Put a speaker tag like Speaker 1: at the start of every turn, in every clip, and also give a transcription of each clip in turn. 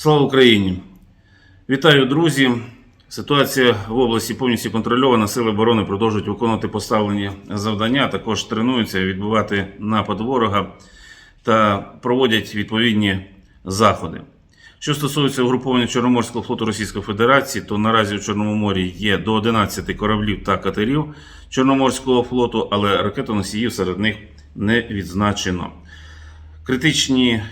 Speaker 1: Слава Україні! Вітаю, друзі! Ситуація в області повністю контрольована. Сили оборони продовжують виконувати поставлені завдання. Також тренуються відбивати напад ворога та проводять відповідні заходи. Що стосується угруповання Чорноморського флоту Російської Федерації, то наразі у Чорному морі є до 11 кораблів та катерів Чорноморського флоту, але ракетоносіїв серед них не відзначено. Критичні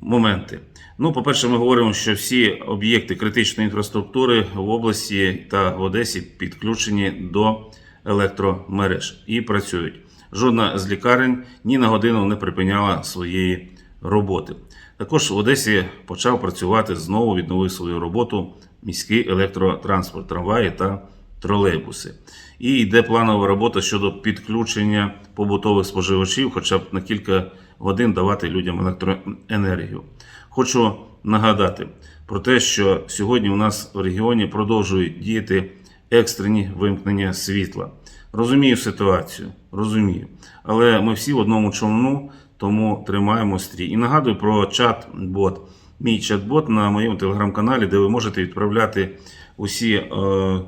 Speaker 1: моменти. Ну, по-перше, ми говоримо, що всі об'єкти критичної інфраструктури в області та в Одесі підключені до електромереж і працюють. Жодна з лікарень ні на годину не припиняла своєї роботи. Також в Одесі почав працювати знову відновив свою роботу міський електротранспорт, трамваї та тролейбуси. І йде планова робота щодо підключення побутових споживачів, хоча б на кілька годин давати людям електроенергію. Хочу нагадати про те, що сьогодні у нас в регіоні продовжують діяти екстрені вимкнення світла. Розумію ситуацію, розумію. Але ми всі в одному човну, тому тримаємо стрій. І нагадую про чат-бот. Мій чат-бот на моєму телеграм-каналі, де ви можете відправляти усі е,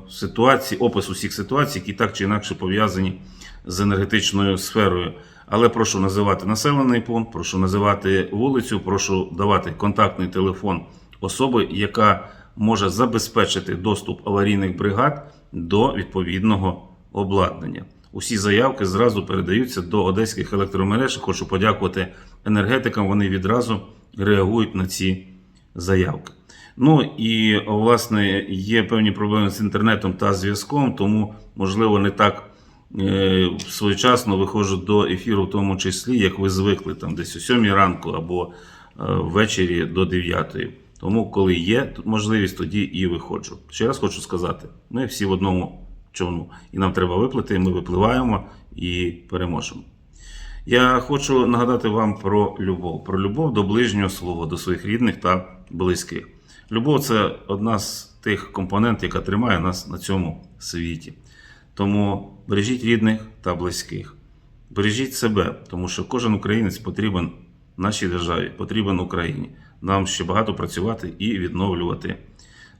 Speaker 1: ситуації, опис усіх ситуацій, які так чи інакше пов'язані з енергетичною сферою. Але прошу називати населений пункт, прошу називати вулицю, прошу давати контактний телефон особи, яка може забезпечити доступ аварійних бригад до відповідного обладнання. Усі заявки зразу передаються до одеських електромереж. Хочу подякувати енергетикам. Вони відразу реагують на ці заявки. Ну і власне є певні проблеми з інтернетом та зв'язком, тому можливо не так своєчасно виходжу до ефіру, в тому числі, як ви звикли, там десь о 7 ранку або е, ввечері до 9. Тому, коли є можливість, тоді і виходжу. Ще раз хочу сказати: ми всі в одному човну, і нам треба виплити, ми випливаємо і переможемо. Я хочу нагадати вам про любов, про любов до ближнього свого, до своїх рідних та близьких. Любов це одна з тих компонентів, яка тримає нас на цьому світі. Тому бережіть рідних та близьких, бережіть себе, тому що кожен українець потрібен нашій державі, потрібен Україні. Нам ще багато працювати і відновлювати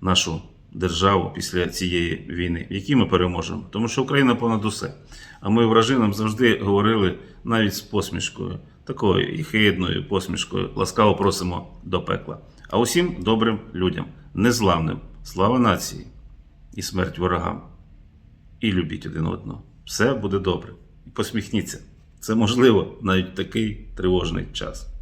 Speaker 1: нашу державу після цієї війни, в якій ми переможемо. Тому що Україна понад усе. А ми вражинам завжди говорили навіть з посмішкою, такою і хидною посмішкою. Ласкаво просимо до пекла. А усім добрим людям, незламним, слава нації і смерть ворогам. І любіть один одного. Все буде добре. Посміхніться. Це можливо навіть такий тривожний час.